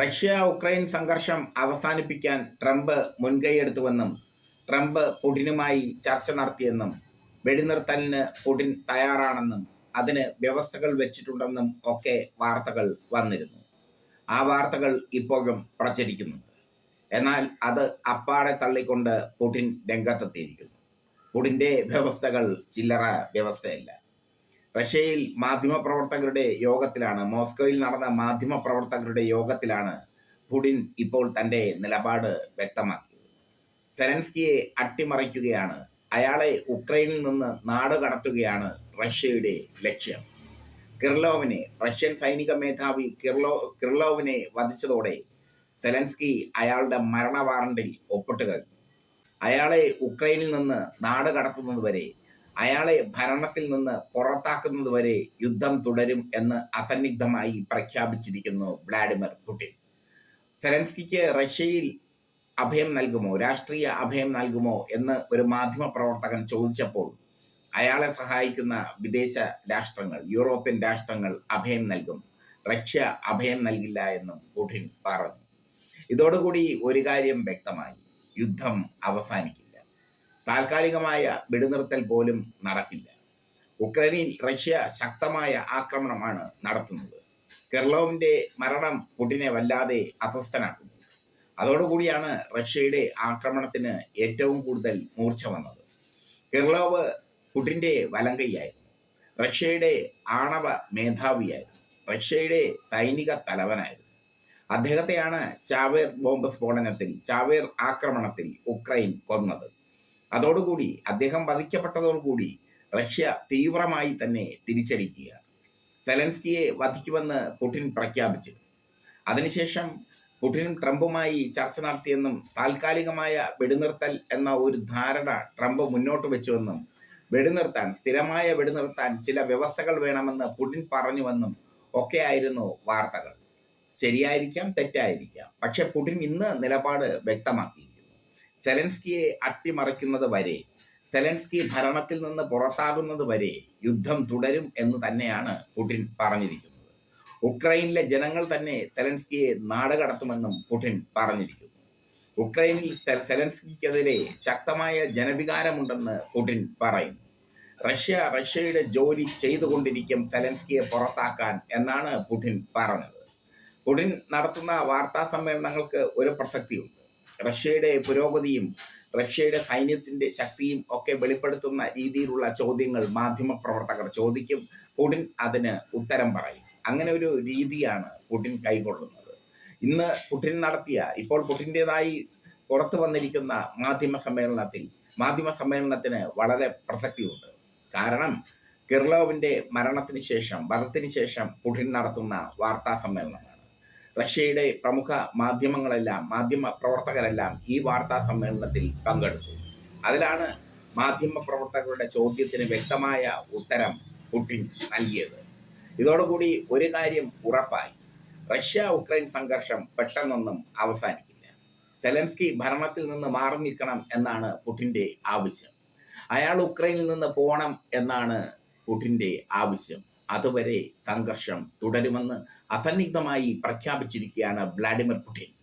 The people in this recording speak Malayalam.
റഷ്യ ഉക്രൈൻ സംഘർഷം അവസാനിപ്പിക്കാൻ ട്രംപ് മുൻകൈയെടുത്തുവെന്നും ട്രംപ് പുടിനുമായി ചർച്ച നടത്തിയെന്നും വെടിനിർത്തലിന് പുടിൻ തയ്യാറാണെന്നും അതിന് വ്യവസ്ഥകൾ വെച്ചിട്ടുണ്ടെന്നും ഒക്കെ വാർത്തകൾ വന്നിരുന്നു. ആ വാർത്തകൾ ഇപ്പോഴും പ്രചരിക്കുന്നുണ്ട്. എന്നാൽ അത് അപ്പാടെ തള്ളിക്കൊണ്ട് പുടിൻ രംഗത്തെത്തിയിരിക്കുന്നു. പുടിന്റെ വ്യവസ്ഥകൾ ചില്ലറ വ്യവസ്ഥയല്ല. റഷ്യയിൽ മാധ്യമപ്രവർത്തകരുടെ യോഗത്തിലാണ് മോസ്കോയിൽ നടന്ന മാധ്യമപ്രവർത്തകരുടെ യോഗത്തിലാണ് പുടിൻ ഇപ്പോൾ തന്റെ നിലപാട് വ്യക്തമാക്കിയത്. സെലൻസ്കിയെ അട്ടിമറിക്കുകയാണ്. അയാളെ ഉക്രൈനിൽ നിന്ന് നാട് കടത്തുകയാണ് റഷ്യയുടെ ലക്ഷ്യം. കിർലോവിനെ റഷ്യൻ സൈനിക മേധാവി കിർലോ കിർലോവിനെ വധിച്ചതോടെ സെലൻസ്കി അയാളുടെ മരണ വാറണ്ടിൽ ഒപ്പിട്ട് കഴിഞ്ഞു. അയാളെ ഉക്രൈനിൽ നിന്ന് നാട് കടത്തുന്നതുവരെ അയാളെ ഭരണത്തിൽ നിന്ന് പുറത്താക്കുന്നത് വരെ യുദ്ധം തുടരും എന്ന് അസന്നിഗ്ധമായി പ്രഖ്യാപിച്ചിരിക്കുന്നു വ്ളാഡിമിർ പുടിൻ. സെലൻസ്കിക്ക് റഷ്യയിൽ അഭയം നൽകുമോ? രാഷ്ട്രീയ അഭയം നൽകുമോ? എന്ന് ഒരു മാധ്യമ പ്രവർത്തകൻ ചോദിച്ചപ്പോൾ അയാളെ സഹായിക്കുന്ന വിദേശ രാഷ്ട്രങ്ങൾ യൂറോപ്യൻ രാഷ്ട്രങ്ങൾ അഭയം നൽകും. റഷ്യ അഭയം നൽകില്ല എന്നും പുടിൻ പറഞ്ഞു. ഇതോടുകൂടി ഒരു കാര്യം വ്യക്തമായി. യുദ്ധം അവസാനിക്കില്ല താൽക്കാലികമായ വെടിനിർത്തൽ പോലും നടക്കില്ല. ഉക്രൈനിൽ റഷ്യ ശക്തമായ ആക്രമണമാണ് നടത്തുന്നത്. കെർലോവിന്റെ മരണം പുടിനെ വല്ലാതെ അസ്വസ്ഥനാക്കുന്നു. അതോടുകൂടിയാണ് റഷ്യയുടെ ആക്രമണത്തിന് ഏറ്റവും കൂടുതൽ മൂർച്ച വന്നത്. കെർലോവ് പുടിന്റെ വലങ്കയ്യായിരുന്നു. റഷ്യയുടെ ആണവ മേധാവിയായിരുന്നു. റഷ്യയുടെ സൈനിക തലവനായിരുന്നു. അദ്ദേഹത്തെയാണ് ചാവേർ ബോംബ് സ്ഫോടനത്തിൽ ചാവേർ ആക്രമണത്തിൽ ഉക്രൈൻ കൊന്നത്. അതോടുകൂടി അദ്ദേഹം വധിക്കപ്പെട്ടതോടുകൂടി റഷ്യ തീവ്രമായി തന്നെ തിരിച്ചടിക്കുകയാണ്. സെലൻസ്കിയെ വധിക്കുമെന്ന് പുടിൻ പ്രഖ്യാപിച്ചു. അതിനുശേഷം പുടിനും ട്രംപുമായി ചർച്ച നടത്തിയെന്നും താൽക്കാലികമായ വെടിനിർത്തൽ എന്ന ഒരു ധാരണ ട്രംപ് മുന്നോട്ട് വെച്ചുവെന്നും വെടിനിർത്താൻ സ്ഥിരമായ വെടിനിർത്താൻ ചില വ്യവസ്ഥകൾ വേണമെന്ന് പുടിൻ പറഞ്ഞുവെന്നും ഒക്കെ ആയിരുന്നു വാർത്തകൾ. ശരിയായിരിക്കാം തെറ്റായിരിക്കാം. പക്ഷെ പുടിൻ ഇന്ന് നിലപാട് വ്യക്തമാക്കിയിരിക്കുന്നു സെലൻസ്കിയെ അട്ടിമറിക്കുന്നത് വരെ സെലൻസ്കി ഭരണത്തിൽ നിന്ന് പുറത്താകുന്നത് വരെ യുദ്ധം തുടരും എന്ന് തന്നെയാണ് പുടിൻ പറഞ്ഞിരിക്കുന്നത്. ഉക്രൈനിലെ ജനങ്ങൾ തന്നെ സെലൻസ്കിയെ നാടുകടത്തുമെന്നും പുടിൻ പറഞ്ഞിരിക്കുന്നു. ഉക്രൈനിൽ സെലൻസ്കിക്കെതിരെ ശക്തമായ ജനവികാരമുണ്ടെന്ന് പുടിൻ പറയുന്നു. റഷ്യ റഷ്യയുടെ ജോലി ചെയ്തുകൊണ്ടിരിക്കും സെലൻസ്കിയെ പുറത്താക്കാൻ എന്നാണ് പുടിൻ പറഞ്ഞത്. പുടിൻ നടത്തുന്ന വാർത്താ സമ്മേളനങ്ങൾക്ക് ഒരു പ്രസക്തിയുണ്ട്. റഷ്യയുടെ പുരോഗതിയും റഷ്യയുടെ സൈന്യത്തിന്റെ ശക്തിയും ഒക്കെ വെളിപ്പെടുത്തുന്ന രീതിയിലുള്ള ചോദ്യങ്ങൾ മാധ്യമ പ്രവർത്തകർ ചോദിക്കും. പുടിൻ അതിന് ഉത്തരം പറയും. അങ്ങനെ ഒരു രീതിയാണ് പുടിൻ കൈക്കൊള്ളുന്നത് ഇന്ന് പുടിൻ നടത്തിയ ഇപ്പോൾ പുടിന്റെതായി പുറത്തു വന്നിരിക്കുന്ന മാധ്യമ സമ്മേളനത്തിൽ മാധ്യമ സമ്മേളനത്തിന് വളരെ പ്രസക്തിയുണ്ട്. കാരണം കിർലോവിന്റെ മരണത്തിന് ശേഷം വധത്തിന് ശേഷം പുടിൻ നടത്തുന്ന വാർത്താ സമ്മേളനമാണ്. റഷ്യയുടെ പ്രമുഖ മാധ്യമങ്ങളെല്ലാം മാധ്യമ പ്രവർത്തകരെല്ലാം ഈ വാർത്താ സമ്മേളനത്തിൽ പങ്കെടുത്തു. അതിലാണ് മാധ്യമ പ്രവർത്തകരുടെ ചോദ്യത്തിന് വ്യക്തമായ ഉത്തരം പുടിൻ നൽകിയത്. ഇതോടുകൂടി ഒരു കാര്യം ഉറപ്പായി. റഷ്യ ഉക്രൈൻ സംഘർഷം പെട്ടെന്നൊന്നും അവസാനിക്കില്ല. സെലൻസ്കി ഭരണത്തിൽ നിന്ന് മാറി നിൽക്കണം എന്നാണ് പുടിന്റെ ആവശ്യം. അയാൾ ഉക്രൈനിൽ നിന്ന് പോകണം എന്നാണ് പുടിന്റെ ആവശ്യം. അതുവരെ സംഘർഷം തുടരുമെന്ന് അസന്നിഗ്ധമായി പ്രഖ്യാപിച്ചിരിക്കുകയാണ് വ്ളാഡിമിർ പുടിൻ.